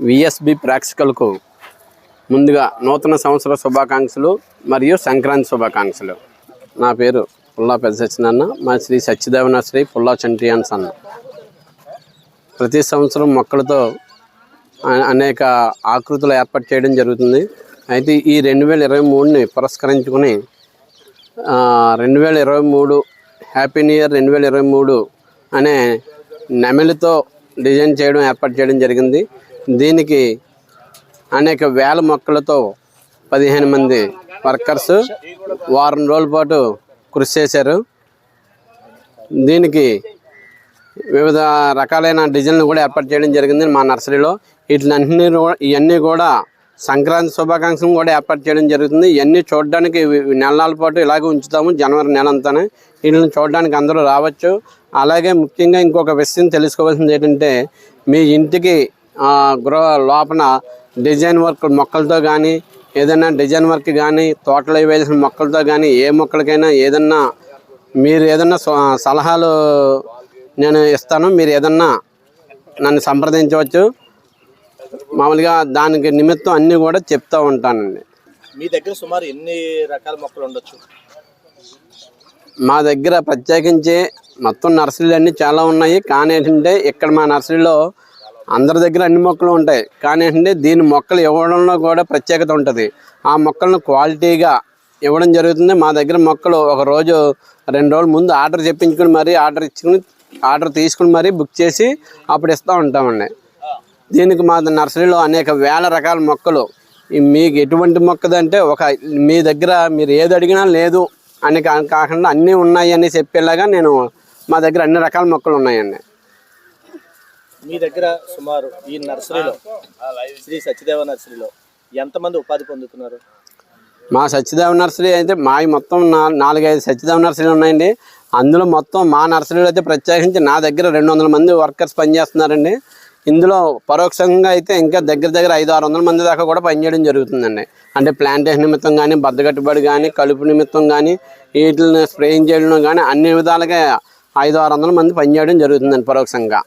VSB ప్రేక్షకులకు ముందుగా నూతన సంవత్సర శుభాకాంక్షలు మరియు సంక్రాంతి శుభాకాంక్షలు. నా పేరు పుల్లా పెద్ద సత్యనన్న మా శ్రీ సత్యదేవన శ్రీ పుల్లా చంటియాన్స్ అన్న ప్రతి సంవత్సరం మొక్కలతో అనేక ఆకృతులు ఏర్పాటు చేయడం జరుగుతుంది. అయితే ఈ రెండు వేల ఇరవై మూడుని పురస్కరించుకుని రెండు వేల ఇరవై మూడు హ్యాపీ న్యూ ఇయర్ రెండు వేల ఇరవై మూడు అనే నెమలితో డిజైన్ చేయడం ఏర్పాటు చేయడం జరిగింది. దీనికి అనేక వేల మొక్కలతో పదిహేను మంది వర్కర్స్ వారం రోజుల పాటు కృషి చేశారు. దీనికి వివిధ రకాలైన డిజైన్లు కూడా ఏర్పాటు చేయడం జరిగింది మా నర్సరీలో. వీటిలన్నీ కూడా ఇవన్నీ కూడా సంక్రాంతి శుభాకాంక్షలు కూడా ఏర్పాటు చేయడం జరుగుతుంది. ఇవన్నీ చూడడానికి నెల నెల నెలల పాటు ఇలాగే ఉంచుతాము జనవరి నెల అంతానే. వీటిని చూడడానికి అందరూ రావచ్చు. అలాగే ముఖ్యంగా ఇంకొక విషయం తెలుసుకోవాల్సింది ఏంటంటే మీ ఇంటికి గృహ లోపల డిజైన్ వర్క్ మొక్కలతో కానీ ఏదైనా డిజైన్ వర్క్ కానీ తోటలో వేసిన మొక్కలతో కానీ ఏ మొక్కలకైనా ఏదన్నా మీరు ఏదన్నా సలహాలు నేను ఇస్తాను. మీరు ఏదన్నా నన్ను సంప్రదించవచ్చు. మామూలుగా దానికి నిమిత్తం అన్నీ కూడా చెప్తూ ఉంటానండి. మీ దగ్గర సుమారు ఎన్ని రకాల మొక్కలు ఉండొచ్చు? మా దగ్గర ప్రత్యేకించి మొత్తం నర్సరీలు అన్నీ చాలా ఉన్నాయి. కానీ ఏంటంటే ఇక్కడ మా నర్సరీలో అందరి దగ్గర అన్ని మొక్కలు ఉంటాయి. కానీ ఏంటంటే దీని మొక్కలు ఇవ్వడంలో కూడా ప్రత్యేకత ఉంటుంది. ఆ మొక్కలను క్వాలిటీగా ఇవ్వడం జరుగుతుంది. మా దగ్గర మొక్కలు ఒక రోజు రెండు రోజుల ముందు ఆర్డర్ చెప్పించుకుని మరీ ఆర్డర్ ఇచ్చుకుని ఆర్డర్ తీసుకుని మరీ బుక్ చేసి అప్పుడు ఇస్తూ ఉంటామండి. దీనికి మా నర్సరీలో అనేక వేల రకాల మొక్కలు. మీకు ఎటువంటి మొక్కదంటే ఒక మీ దగ్గర మీరు ఏది అడిగినా లేదు అని కాకుండా అన్నీ ఉన్నాయి అని చెప్పేలాగా నేను మా దగ్గర అన్ని రకాల మొక్కలు ఉన్నాయండి. మీ దగ్గర సుమారు ఈ నర్సరీలో శ్రీ సత్యదేవ నర్సరీలో ఎంతమంది ఉపాధి పొందుతున్నారు? మా సత్యదేవ నర్సరీ అయితే మా మొత్తం నాలుగైదు సత్యదేవ నర్సరీలు ఉన్నాయండి. అందులో మొత్తం మా నర్సరీలో అయితే ప్రత్యేకించి నా దగ్గర రెండు వందల మంది వర్కర్స్ పనిచేస్తున్నారండి. ఇందులో పరోక్షంగా అయితే ఇంకా దగ్గర దగ్గర ఐదు ఆరు వందల మంది దాకా కూడా పనిచేయడం జరుగుతుందండి. అంటే ప్లాంటేషన్ నిమిత్తం కానీ బద్దగట్టుబడి కానీ కలుపు నిమిత్తం కానీ వీటిని స్ప్రేయింగ్ చేయడం కానీ అన్ని విధాలుగా ఐదు ఆరు వందల మంది పనిచేయడం జరుగుతుందండి పరోక్షంగా.